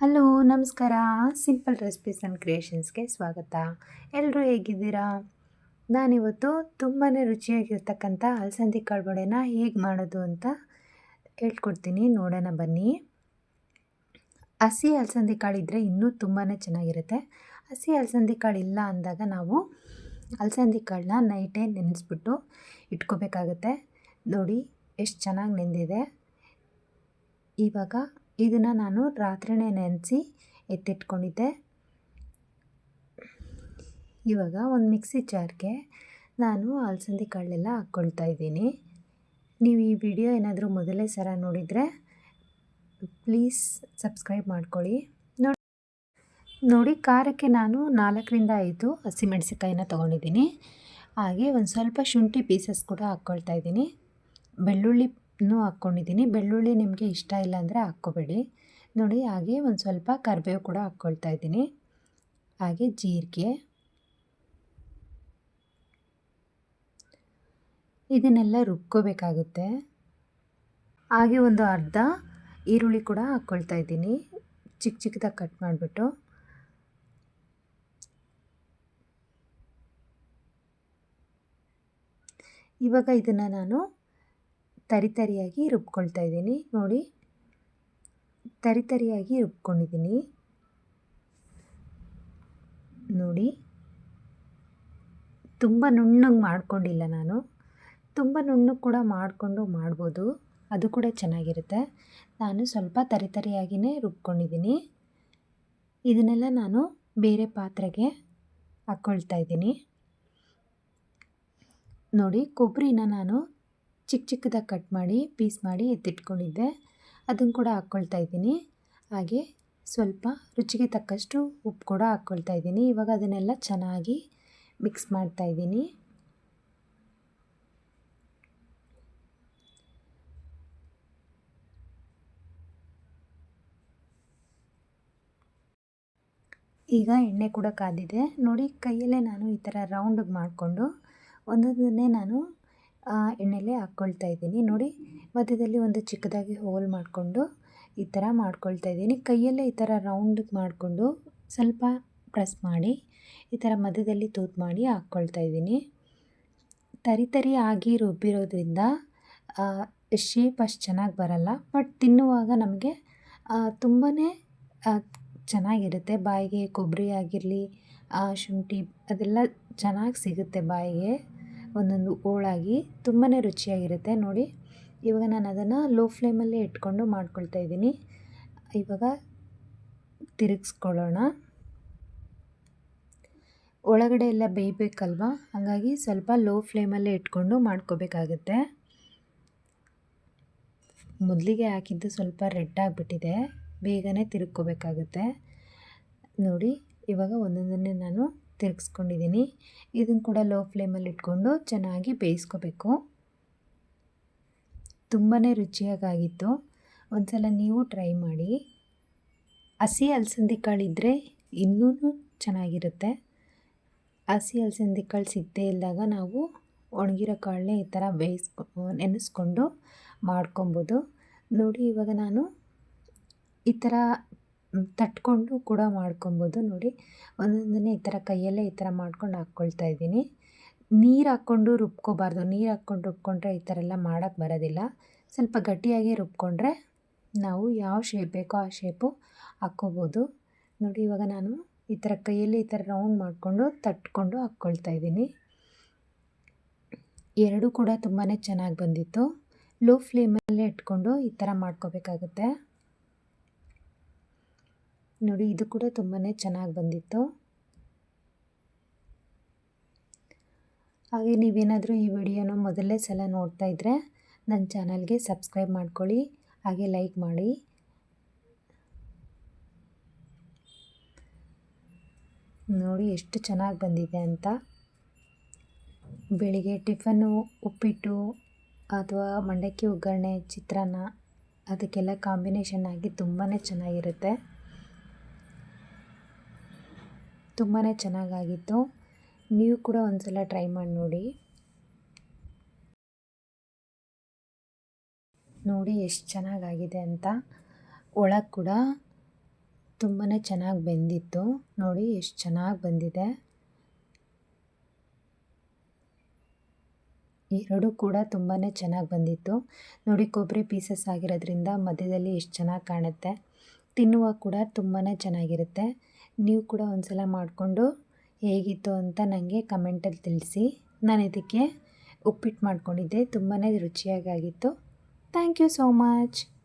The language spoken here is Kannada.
ಹಲೋ, ನಮಸ್ಕಾರ. ಸಿಂಪಲ್ ರೆಸಿಪೀಸ್ ಆ್ಯಂಡ್ ಕ್ರಿಯೇಷನ್ಸ್ಗೆ ಸ್ವಾಗತ. ಎಲ್ಲರೂ ಹೇಗಿದ್ದೀರಾ? ನಾನಿವತ್ತು ತುಂಬಾ ರುಚಿಯಾಗಿರ್ತಕ್ಕಂಥ ಅಲಸಂದಿ ಕಾಳು ವಡೆನ ಹೇಗೆ ಮಾಡೋದು ಅಂತ ಹೇಳ್ಕೊಡ್ತೀನಿ. ನೋಡೋಣ ಬನ್ನಿ. ಹಸಿ ಅಲಸಂದಿ ಕಾಳು ಇದ್ದರೆ ಇನ್ನೂ ತುಂಬಾ ಚೆನ್ನಾಗಿರುತ್ತೆ. ಹಸಿ ಅಲಸಂದಿ ಕಾಳು ಇಲ್ಲ ಅಂದಾಗ ನಾವು ಅಲಸಂದಿ ಕಾಳನ್ನ ನೈಟೇ ನೆನೆಸ್ಬಿಟ್ಟು ಇಟ್ಕೋಬೇಕಾಗತ್ತೆ. ನೋಡಿ, ಎಷ್ಟು ಚೆನ್ನಾಗಿ ನೆಂದಿದೆ. ಇವಾಗ ಇದನ್ನು ನಾನು ರಾತ್ರಿನೇ ನೆನೆಸಿ ಎತ್ತಿಟ್ಕೊಂಡಿದ್ದೆ. ಇವಾಗ ಒಂದು ಮಿಕ್ಸಿ ಜಾರ್ಗೆ ನಾನು ಅಲಸಂದಿ ಕಾಳೆಲ್ಲ ಹಾಕ್ಕೊಳ್ತಾ ಇದ್ದೀನಿ. ನೀವು ಈ ವಿಡಿಯೋ ಏನಾದರೂ ಮೊದಲೇ ಸರ ನೋಡಿದರೆ ಪ್ಲೀಸ್ ಸಬ್ಸ್ಕ್ರೈಬ್ ಮಾಡ್ಕೊಳ್ಳಿ. ನೋಡಿ ನೋಡಿ ಖಾರಕ್ಕೆ ನಾನು ನಾಲ್ಕರಿಂದ ಐದು ಹಸಿಮೆಣಸಿಕಾಯಿನ ತೊಗೊಂಡಿದ್ದೀನಿ. ಹಾಗೆ ಒಂದು ಸ್ವಲ್ಪ ಶುಂಠಿ ಪೀಸಸ್ ಕೂಡ ಹಾಕ್ಕೊಳ್ತಾ ಇದ್ದೀನಿ. ಬೆಳ್ಳುಳ್ಳಿ ಇನ್ನೂ ಹಾಕ್ಕೊಂಡಿದ್ದೀನಿ. ಬೆಳ್ಳುಳ್ಳಿ ನಿಮಗೆ ಇಷ್ಟ ಇಲ್ಲ ಅಂದರೆ ಹಾಕ್ಕೋಬೇಡಿ. ನೋಡಿ, ಹಾಗೆ ಒಂದು ಸ್ವಲ್ಪ ಕರಿಬೇವು ಕೂಡ ಹಾಕ್ಕೊಳ್ತಾ ಇದ್ದೀನಿ. ಹಾಗೆ ಜೀರಿಗೆ. ಇದನ್ನೆಲ್ಲ ರುಬ್ಕೋಬೇಕಾಗುತ್ತೆ. ಹಾಗೆ ಒಂದು ಅರ್ಧ ಈರುಳ್ಳಿ ಕೂಡ ಹಾಕ್ಕೊಳ್ತಾ ಇದ್ದೀನಿ. ಚಿಕ್ಕ ಚಿಕ್ಕದಾಗಿ ಕಟ್ ಮಾಡಿಬಿಟ್ಟು. ಇವಾಗ ಇದನ್ನು ನಾನು ತರಿ ತರಿಯಾಗಿ ರುಬ್ಕೊಳ್ತಾ ಇದ್ದೀನಿ. ನೋಡಿ. ತರಿತರಿಯಾಗಿ ರುಬ್ಕೊಂಡಿದ್ದೀನಿ. ನೋಡಿ. ತುಂಬ ನುಣ್ಣಗೆ ಮಾಡ್ಕೊಂಡಿಲ್ಲ ನಾನು. ತುಂಬ ನುಣ್ಣಗೆ ಕೂಡ ಮಾಡಿಕೊಂಡು ಮಾಡ್ಬೋದು. ಅದು ಕೂಡ ಚೆನ್ನಾಗಿರುತ್ತೆ. ನಾನು ಸ್ವಲ್ಪ ತರಿ ತರಿಯಾಗಿಯೇ ರುಬ್ಕೊಂಡಿದ್ದೀನಿ. ಇದನ್ನೆಲ್ಲ ನಾನು ಬೇರೆ ಪಾತ್ರೆಗೆ ಹಾಕ್ಕೊಳ್ತಾ ಇದ್ದೀನಿ. ನೋಡಿ ಕೊಬ್ಬರಿನ ನಾನು ಚಿಕ್ಕ ಚಿಕ್ಕದಾಗಿ ಕಟ್ ಮಾಡಿ, ಪೀಸ್ ಮಾಡಿ ಎತ್ತಿಟ್ಕೊಂಡಿದ್ದೆ. ಅದನ್ನು ಕೂಡ ಹಾಕ್ಕೊಳ್ತಾ ಇದ್ದೀನಿ. ಹಾಗೆ ಸ್ವಲ್ಪ ರುಚಿಗೆ ತಕ್ಕಷ್ಟು ಉಪ್ಪು ಕೂಡ ಹಾಕ್ಕೊಳ್ತಾ ಇದ್ದೀನಿ. ಇವಾಗ ಅದನ್ನೆಲ್ಲ ಚೆನ್ನಾಗಿ ಮಿಕ್ಸ್ ಮಾಡ್ತಾ ಇದ್ದೀನಿ. ಈಗ ಎಣ್ಣೆ ಕೂಡ ಕಾದಿದೆ. ನೋಡಿ, ಕೈಯಲ್ಲೇ ನಾನು ಈ ಥರ ರೌಂಡಿಗೆ ಮಾಡಿಕೊಂಡು ಒಂದೊಂದನ್ನೇ ನಾನು ಎಣ್ಣೆಲೆ ಹಾಕ್ಕೊಳ್ತಾ ಇದ್ದೀನಿ. ನೋಡಿ, ಮಧ್ಯದಲ್ಲಿ ಒಂದು ಚಿಕ್ಕದಾಗಿ ಹೋಲ್ ಮಾಡಿಕೊಂಡು ಈ ಥರ ಮಾಡ್ಕೊಳ್ತಾ ಇದ್ದೀನಿ. ಕೈಯಲ್ಲೇ ಈ ಥರ ರೌಂಡಿಗೆ ಮಾಡಿಕೊಂಡು ಸ್ವಲ್ಪ ಪ್ರೆಸ್ ಮಾಡಿ, ಈ ಥರ ಮಧ್ಯದಲ್ಲಿ ತೂತು ಮಾಡಿ ಹಾಕ್ಕೊಳ್ತಾ ಇದ್ದೀನಿ. ತರಿ ತರಿ ಆಗಿ ರುಬ್ಬಿರೋದ್ರಿಂದ ಶೇಪ್ ಅಷ್ಟು ಚೆನ್ನಾಗಿ ಬರಲ್ಲ. ಬಟ್ ತಿನ್ನುವಾಗ ನಮಗೆ ತುಂಬಾ ಚೆನ್ನಾಗಿರುತ್ತೆ. ಬಾಯಿಗೆ ಕೊಬ್ಬರಿ ಆಗಿರಲಿ ಶುಂಠಿ ಅದೆಲ್ಲ ಚೆನ್ನಾಗಿ ಸಿಗುತ್ತೆ ಬಾಯಿಗೆ. ಒಂದೊಂದು ಹೋಳಾಗಿ ತುಂಬಾ ರುಚಿಯಾಗಿರುತ್ತೆ, ನೋಡಿ. ಇವಾಗ ನಾನು ಅದನ್ನು ಲೋ ಫ್ಲೇಮಲ್ಲೇ ಇಟ್ಕೊಂಡು ಮಾಡ್ಕೊಳ್ತಾ ಇದ್ದೀನಿ. ಇವಾಗ ತಿರುಗಿಸ್ಕೊಳ್ಳೋಣ. ಒಳಗಡೆ ಎಲ್ಲ ಬೇಯಬೇಕಲ್ವ? ಹಾಗಾಗಿ ಸ್ವಲ್ಪ ಲೋ ಫ್ಲೇಮಲ್ಲೇ ಇಟ್ಕೊಂಡು ಮಾಡ್ಕೋಬೇಕಾಗುತ್ತೆ. ಮೊದಲಿಗೆ ಹಾಕಿದ್ದು ಸ್ವಲ್ಪ ರೆಡ್ ಆಗಿಬಿಟ್ಟಿದೆ. ಬೇಗನೆ ತಿರುಗ್ಕೋಬೇಕಾಗುತ್ತೆ. ನೋಡಿ, ಇವಾಗ ಒಂದೊಂದನ್ನೇ ನಾನು ತಿರುಗಿಸ್ಕೊಂಡಿದ್ದೀನಿ. ಇದನ್ನು ಕೂಡ ಲೋ ಫ್ಲೇಮಲ್ಲಿ ಇಟ್ಕೊಂಡು ಚೆನ್ನಾಗಿ ಬೇಯಿಸ್ಕೋಬೇಕು. ತುಂಬಾ ರುಚಿಯಾಗಿತ್ತು ಒಂದು ಸಲ ನೀವು ಟ್ರೈ ಮಾಡಿ. ಹಸಿ ಅಲಸಂದಿ ಕಾಳು ಇದ್ದರೆ ಇನ್ನೂ ಚೆನ್ನಾಗಿರುತ್ತೆ. ಹಸಿ ಅಲಸಂದಿ ಕಾಳು ಸಿಗದೇ ಇದ್ದಾಗ ನಾವು ಒಣಗಿರೋ ಕಾಳನ್ನೇ ಈ ಥರ ಬೇಯಿಸ್ಕೊ, ನೆನೆಸ್ಕೊಂಡು ಮಾಡ್ಕೊಬೋದು. ನೋಡಿ ಇವಾಗ ನಾನು ಈ ಥರ ತಟ್ಕೊಂಡು ಕೂಡ ಮಾಡ್ಕೊಬೋದು ನೋಡಿ. ಒಂದೊಂದನ್ನೇ ಈ ಥರ ಕೈಯಲ್ಲೇ ಈ ಥರ ಮಾಡ್ಕೊಂಡು ಹಾಕ್ಕೊಳ್ತಾ ಇದ್ದೀನಿ. ನೀರು ಹಾಕ್ಕೊಂಡು ರುಬ್ಕೋಬಾರ್ದು. ನೀರು ಹಾಕ್ಕೊಂಡು ರುಬ್ಕೊಂಡ್ರೆ ಈ ಥರ ಎಲ್ಲ ಮಾಡೋಕ್ಕೆ ಬರೋದಿಲ್ಲ. ಸ್ವಲ್ಪ ಗಟ್ಟಿಯಾಗಿ ರುಬ್ಕೊಂಡ್ರೆ ನಾವು ಯಾವ ಶೇಪ್ ಬೇಕೋ ಆ ಶೇಪು ಹಾಕ್ಕೋಬೋದು. ನೋಡಿ, ಇವಾಗ ನಾನು ಈ ಥರ ಕೈಯಲ್ಲಿ ಈ ಥರ ರೌಂಡ್ ಮಾಡಿಕೊಂಡು ತಟ್ಕೊಂಡು ಹಾಕ್ಕೊಳ್ತಾ ಇದ್ದೀನಿ. ಎರಡೂ ಕೂಡ ತುಂಬಾ ಚೆನ್ನಾಗಿ ಬಂದಿತ್ತು. ಲೋ ಫ್ಲೇಮಲ್ಲೇ ಇಟ್ಕೊಂಡು ಈ ಥರ ಮಾಡ್ಕೋಬೇಕಾಗುತ್ತೆ. ನೋಡಿ, ಇದು ಕೂಡ ತುಂಬಾ ಚೆನ್ನಾಗಿ ಬಂದಿತ್ತು. ಹಾಗೆ ನೀವೇನಾದರೂ ಈ ವಿಡಿಯೋನ ಮೊದಲನೇ ಸಲ ನೋಡ್ತಾ ಇದ್ದರೆ ನನ್ನ ಚಾನಲ್ಗೆ ಸಬ್ಸ್ಕ್ರೈಬ್ ಮಾಡ್ಕೊಳ್ಳಿ, ಹಾಗೆ ಲೈಕ್ ಮಾಡಿ. ನೋಡಿ, ಎಷ್ಟು ಚೆನ್ನಾಗಿ ಬಂದಿದೆ ಅಂತ. ಬೆಳಿಗ್ಗೆ ಟಿಫನ್ನು ಉಪ್ಪಿಟ್ಟು ಅಥವಾ ಮಂಡಕ್ಕಿ ಒಗ್ಗರಣೆ, ಚಿತ್ರಾನ್ನ, ಅದಕ್ಕೆಲ್ಲ ಕಾಂಬಿನೇಷನ್ ಆಗಿ ತುಂಬಾ ಚೆನ್ನಾಗಿರುತ್ತೆ. ತುಂಬಾ ಚೆನ್ನಾಗಾಗಿತ್ತು. ನೀವು ಕೂಡ ಒಂದ್ಸಲ ಟ್ರೈ ಮಾಡಿ ನೋಡಿ. ನೋಡಿ ಎಷ್ಟು ಚೆನ್ನಾಗಾಗಿದೆ ಅಂತ. ಒಳಗೆ ಕೂಡ ತುಂಬಾ ಚೆನ್ನಾಗಿ ಬೆಂದಿತ್ತು. ನೋಡಿ ಎಷ್ಟು ಚೆನ್ನಾಗಿ ಬಂದಿದೆ. ಎರಡು ಕೂಡ ತುಂಬಾ ಚೆನ್ನಾಗಿ ಬಂದಿತ್ತು. ನೋಡಿ ಕೊಬ್ಬರಿ ಪೀಸಸ್ ಆಗಿರೋದ್ರಿಂದ ಮಧ್ಯದಲ್ಲಿ ಎಷ್ಟು ಚೆನ್ನಾಗಿ ಕಾಣುತ್ತೆ. ತಿನ್ನುವ ಕೂಡ ತುಂಬಾ ಚೆನ್ನಾಗಿರುತ್ತೆ. ನೀವು ಕೂಡ ಒಂದ್ಸಲ ಮಾಡಿಕೊಂಡು ಹೇಗಿತ್ತು ಅಂತ ನನಗೆ ಕಮೆಂಟಲ್ಲಿ ತಿಳಿಸಿ. ನಾನು ಇದಕ್ಕೆ ಉಪ್ಪಿಟ್ಟು ಮಾಡ್ಕೊಂಡಿದ್ದೆ ತುಂಬಾ ರುಚಿಯಾಗಿತ್ತು ಥ್ಯಾಂಕ್ ಯು ಸೋ ಮಚ್.